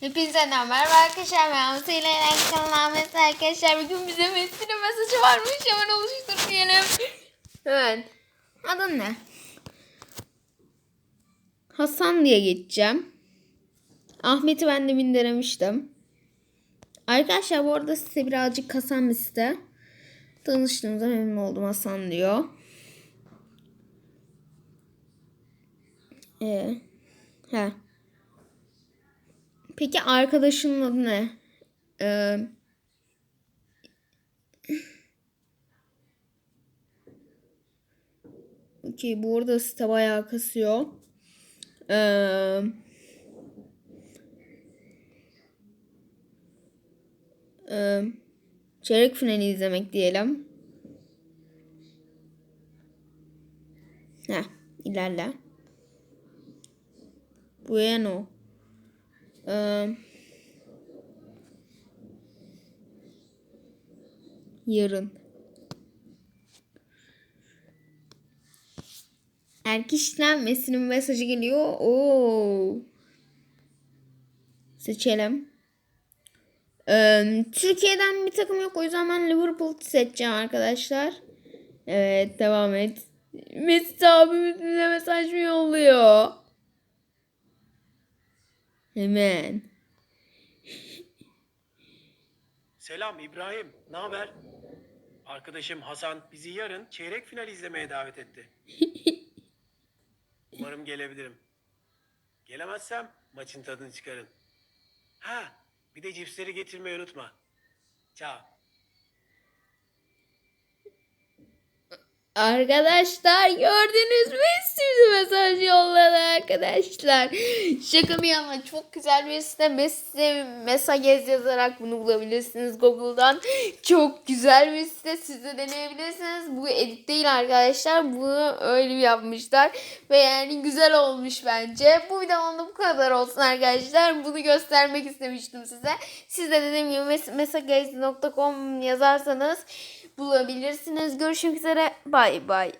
Hepinize merhaba arkadaşlar. Ben Musa ile Eren kanalına Mesut arkadaşlar. Bugün bize Mesut'un mesajı varmış. Hemen oluşturmayalım. Hemen. Adın ne? Hasan diye geçeceğim. Ahmet'i ben de denemiştim. Arkadaşlar bu arada size birazcık Hasan site. Tanıştığımıza memnun oldum Hasan diyor. Ee, he. Peki arkadaşının adı ne? Ee, Okey bu arada site bayağı kasıyor. Ee, ee, çeyrek finali izlemek diyelim. Heh, ilerle. Bueno. Ee, yarın. Erkişten Messi'nin mesajı geliyor. Oo. Seçelim. Ee, Türkiye'den bir takım yok. O yüzden ben Liverpool seçeceğim arkadaşlar. Evet devam et. Messi abimiz bize Hemen. Selam İbrahim, ne haber? Arkadaşım Hasan bizi yarın çeyrek final izlemeye davet etti. Umarım gelebilirim. Gelemezsem maçın tadını çıkarın. Ha, bir de cipsleri getirmeyi unutma. Ciao. Arkadaşlar gördünüz mü size mesaj yolladı arkadaşlar. Şaka bir yana çok güzel bir site. Messi mesaj yazarak bunu bulabilirsiniz Google'dan. Çok güzel bir site. Siz de deneyebilirsiniz. Bu edit değil arkadaşlar. Bunu öyle yapmışlar. Ve yani güzel olmuş bence. Bu videonun da bu kadar olsun arkadaşlar. Bunu göstermek istemiştim size. Siz de dediğim gibi mes- mesagaz.com yazarsanız bulabilirsiniz. Görüşmek üzere. Bay bay.